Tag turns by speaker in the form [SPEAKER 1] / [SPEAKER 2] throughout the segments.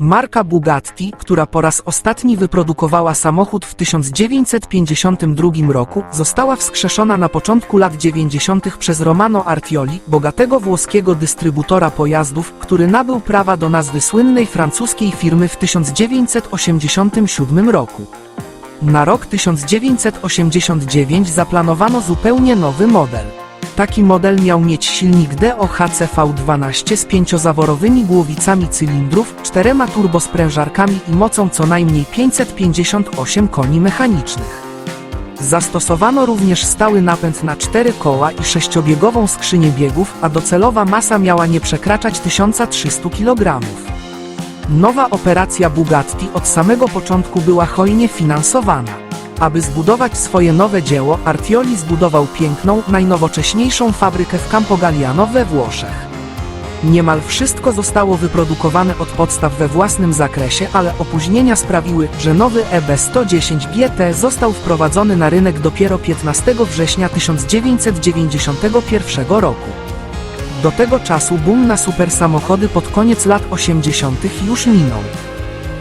[SPEAKER 1] Marka Bugatti, która po raz ostatni wyprodukowała samochód w 1952 roku, została wskrzeszona na początku lat 90. przez Romano Artioli, bogatego włoskiego dystrybutora pojazdów, który nabył prawa do nazwy słynnej francuskiej firmy w 1987 roku. Na rok 1989 zaplanowano zupełnie nowy model. Taki model miał mieć silnik DOHC V12 z pięciozaworowymi głowicami cylindrów, czterema turbosprężarkami i mocą co najmniej 558 koni mechanicznych. Zastosowano również stały napęd na cztery koła i sześciobiegową skrzynię biegów, a docelowa masa miała nie przekraczać 1300 kg. Nowa operacja Bugatti od samego początku była hojnie finansowana. Aby zbudować swoje nowe dzieło, Artioli zbudował piękną, najnowocześniejszą fabrykę w Campogalliano we Włoszech. Niemal wszystko zostało wyprodukowane od podstaw we własnym zakresie, ale opóźnienia sprawiły, że nowy E EB110 GT został wprowadzony na rynek dopiero 15 września 1991 roku. Do tego czasu boom na supersamochody pod koniec lat 80. już minął.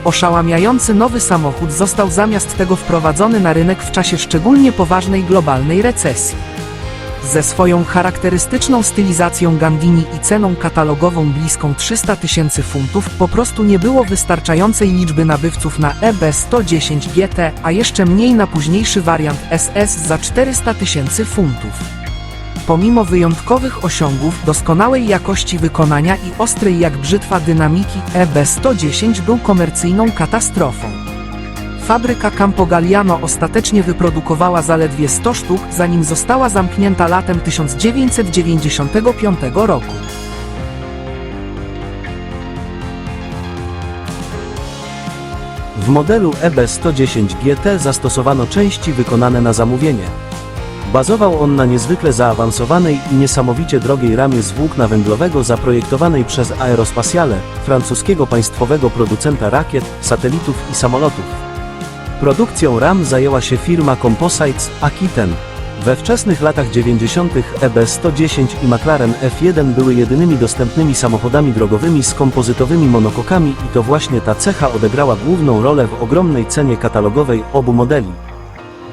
[SPEAKER 1] Oszałamiający nowy samochód został zamiast tego wprowadzony na rynek w czasie szczególnie poważnej globalnej recesji. Ze swoją charakterystyczną stylizacją Gandini i ceną katalogową bliską 300 tysięcy funtów po prostu nie było wystarczającej liczby nabywców na E EB110 GT, a jeszcze mniej na późniejszy wariant SS za 400 tysięcy funtów. Pomimo wyjątkowych osiągów, doskonałej jakości wykonania i ostrej jak brzytwa dynamiki, EB110 był komercyjną katastrofą. Fabryka Campogalliano ostatecznie wyprodukowała zaledwie 100 sztuk, zanim została zamknięta latem 1995 roku.
[SPEAKER 2] W modelu E EB110 GT zastosowano części wykonane na zamówienie. Bazował on na niezwykle zaawansowanej i niesamowicie drogiej ramie z włókna węglowego zaprojektowanej przez Aerospatiale, francuskiego państwowego producenta rakiet, satelitów i samolotów. Produkcją ram zajęła się firma Composites Aquitaine. We wczesnych latach 90. EB110 i McLaren F1 były jedynymi dostępnymi samochodami drogowymi z kompozytowymi monokokami i to właśnie ta cecha odegrała główną rolę w ogromnej cenie katalogowej obu modeli.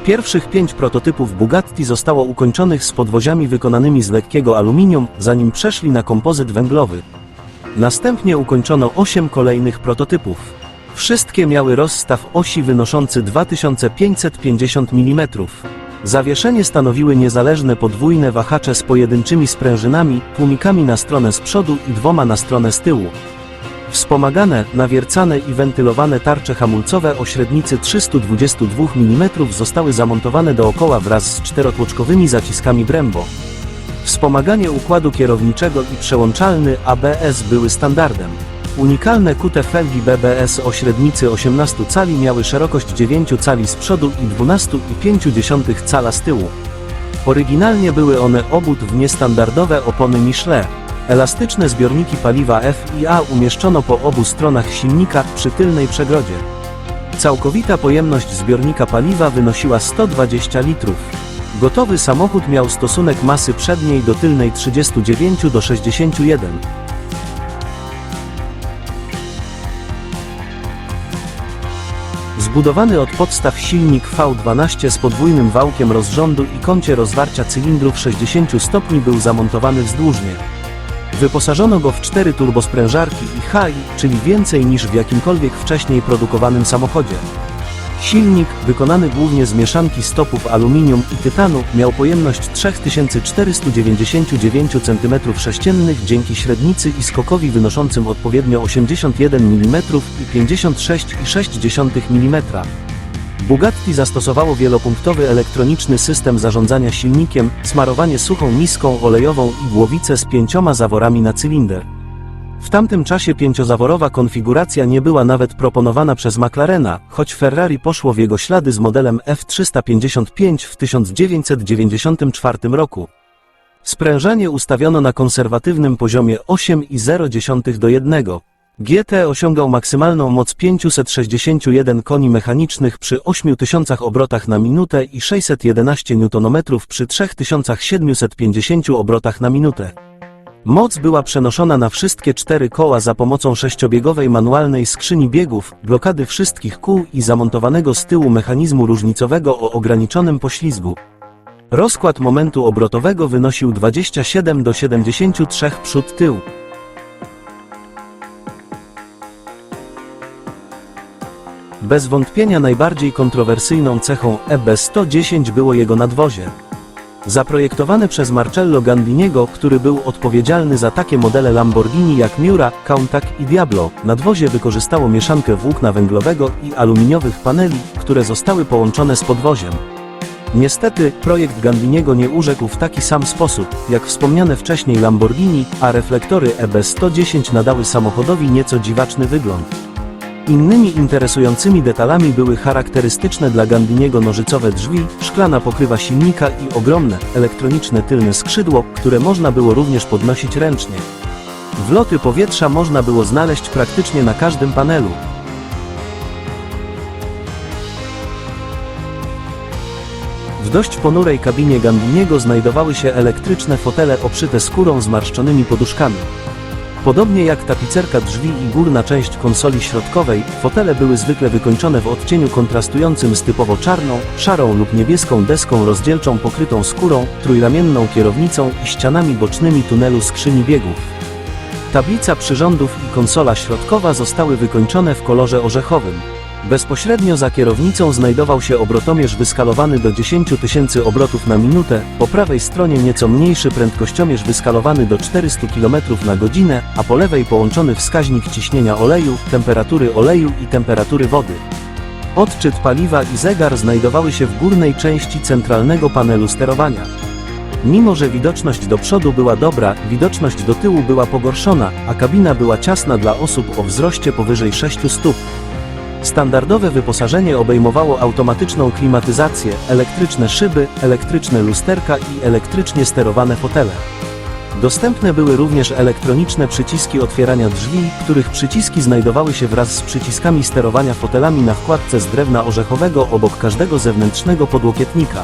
[SPEAKER 2] Pierwszych pięć prototypów Bugatti zostało ukończonych z podwoziami wykonanymi z lekkiego aluminium, zanim przeszli na kompozyt węglowy. Następnie ukończono osiem kolejnych prototypów. Wszystkie miały rozstaw osi wynoszący 2550 mm. Zawieszenie stanowiły niezależne podwójne wahacze z pojedynczymi sprężynami, tłumikami na stronę z przodu i dwoma na stronę z tyłu. Wspomagane, nawiercane i wentylowane tarcze hamulcowe o średnicy 322 mm zostały zamontowane dookoła wraz z czterotłoczkowymi zaciskami Brembo. Wspomaganie układu kierowniczego i przełączalny ABS były standardem. Unikalne kute felgi BBS o średnicy 18 cali miały szerokość 9 cali z przodu i 12,5 cala z tyłu. Oryginalnie były one obud w niestandardowe opony Michelin. Elastyczne zbiorniki paliwa F i A umieszczono po obu stronach silnika przy tylnej przegrodzie. Całkowita pojemność zbiornika paliwa wynosiła 120 litrów. Gotowy samochód miał stosunek masy przedniej do tylnej 39 do 61. Zbudowany od podstaw silnik V12 z podwójnym wałkiem rozrządu i kącie rozwarcia cylindrów 60 stopni był zamontowany wzdłużnie. Wyposażono go w cztery turbosprężarki i HI, czyli więcej niż w jakimkolwiek wcześniej produkowanym samochodzie. Silnik, wykonany głównie z mieszanki stopów aluminium i tytanu, miał pojemność 3499 cm3 dzięki średnicy i skokowi wynoszącym odpowiednio 81 mm i 56,6 mm. Bugatti zastosowało wielopunktowy elektroniczny system zarządzania silnikiem, smarowanie suchą miską olejową i głowicę z pięcioma zaworami na cylinder. W tamtym czasie pięciozaworowa konfiguracja nie była nawet proponowana przez McLarena, choć Ferrari poszło w jego ślady z modelem F355 w 1994 roku. Sprężanie ustawiono na konserwatywnym poziomie 8,0 do 1. GT osiągał maksymalną moc 561 koni mechanicznych przy 8000 obrotach na minutę i 611 Nm przy 3750 obrotach na minutę. Moc była przenoszona na wszystkie cztery koła za pomocą sześciobiegowej manualnej skrzyni biegów, blokady wszystkich kół i zamontowanego z tyłu mechanizmu różnicowego o ograniczonym poślizgu. Rozkład momentu obrotowego wynosił 27 do 73 przód-tył. Bez wątpienia najbardziej kontrowersyjną cechą EB110 było jego nadwozie. Zaprojektowane przez Marcello Gandiniego, który był odpowiedzialny za takie modele Lamborghini jak Miura, Countach i Diablo, nadwozie wykorzystało mieszankę włókna węglowego i aluminiowych paneli, które zostały połączone z podwoziem. Niestety, projekt Gandiniego nie urzekł w taki sam sposób, jak wspomniane wcześniej Lamborghini, a reflektory EB110 nadały samochodowi nieco dziwaczny wygląd. Innymi interesującymi detalami były charakterystyczne dla Gandiniego nożycowe drzwi, szklana pokrywa silnika i ogromne, elektroniczne tylne skrzydło, które można było również podnosić ręcznie. Wloty powietrza można było znaleźć praktycznie na każdym panelu. W dość ponurej kabinie Gandiniego znajdowały się elektryczne fotele obszyte skórą z marszczonymi poduszkami. Podobnie jak tapicerka drzwi i górna część konsoli środkowej, fotele były zwykle wykończone w odcieniu kontrastującym z typowo czarną, szarą lub niebieską deską rozdzielczą pokrytą skórą, trójramienną kierownicą i ścianami bocznymi tunelu skrzyni biegów. Tablica przyrządów i konsola środkowa zostały wykończone w kolorze orzechowym. Bezpośrednio za kierownicą znajdował się obrotomierz wyskalowany do 10 tysięcy obrotów na minutę, po prawej stronie nieco mniejszy prędkościomierz wyskalowany do 400 km na godzinę, a po lewej połączony wskaźnik ciśnienia oleju, temperatury oleju i temperatury wody. Odczyt paliwa i zegar znajdowały się w górnej części centralnego panelu sterowania. Mimo, że widoczność do przodu była dobra, widoczność do tyłu była pogorszona, a kabina była ciasna dla osób o wzroście powyżej 6 stóp. Standardowe wyposażenie obejmowało automatyczną klimatyzację, elektryczne szyby, elektryczne lusterka i elektrycznie sterowane fotele. Dostępne były również elektroniczne przyciski otwierania drzwi, których przyciski znajdowały się wraz z przyciskami sterowania fotelami na wkładce z drewna orzechowego obok każdego zewnętrznego podłokietnika.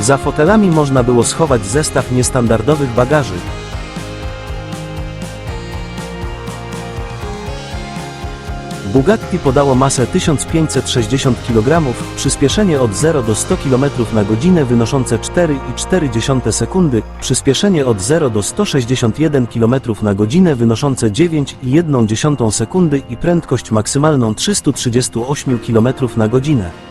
[SPEAKER 2] Za fotelami można było schować zestaw niestandardowych bagaży. Bugatti podało masę 1560 kg, przyspieszenie od 0 do 100 km na godzinę wynoszące 4,4 sekundy, przyspieszenie od 0 do 161 km na godzinę wynoszące 9,1 sekundy i prędkość maksymalną 338 km na godzinę.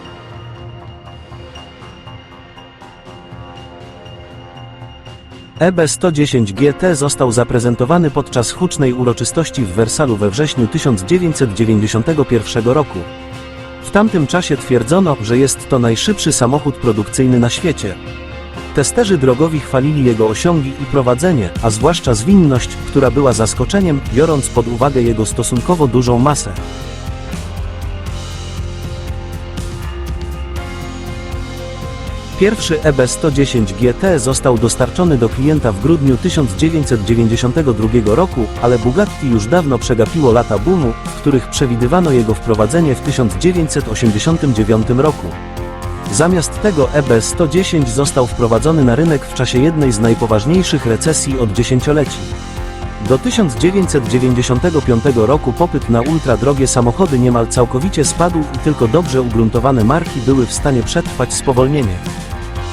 [SPEAKER 2] EB110 GT został zaprezentowany podczas hucznej uroczystości w Wersalu we wrześniu 1991 roku. W tamtym czasie twierdzono, że jest to najszybszy samochód produkcyjny na świecie. Testerzy drogowi chwalili jego osiągi i prowadzenie, a zwłaszcza zwinność, która była zaskoczeniem, biorąc pod uwagę jego stosunkowo dużą masę. Pierwszy E EB110 GT został dostarczony do klienta w grudniu 1992 roku, ale Bugatti już dawno przegapiło lata boomu, w których przewidywano jego wprowadzenie w 1989 roku. Zamiast tego E EB110 został wprowadzony na rynek w czasie jednej z najpoważniejszych recesji od dziesięcioleci. Do 1995 roku popyt na ultradrogie samochody niemal całkowicie spadł i tylko dobrze ugruntowane marki były w stanie przetrwać spowolnienie.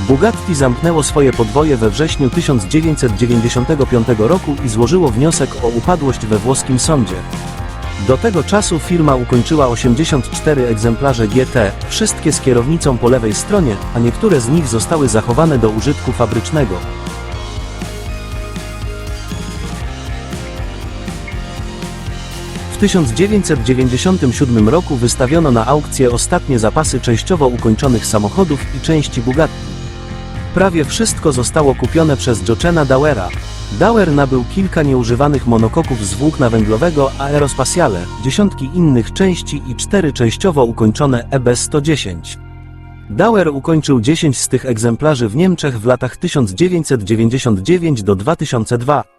[SPEAKER 2] Bugatti zamknęło swoje podwoje we wrześniu 1995 roku i złożyło wniosek o upadłość we włoskim sądzie. Do tego czasu firma ukończyła 84 egzemplarze GT, wszystkie z kierownicą po lewej stronie, a niektóre z nich zostały zachowane do użytku fabrycznego. W 1997 roku wystawiono na aukcję ostatnie zapasy częściowo ukończonych samochodów i części Bugatti. Prawie wszystko zostało kupione przez Jochena Dowera. Dower nabył kilka nieużywanych monokoków z włókna węglowego Aerospatiale, dziesiątki innych części i cztery częściowo ukończone E EB110. Dower ukończył 10 z tych egzemplarzy w Niemczech w latach 1999 do 2002.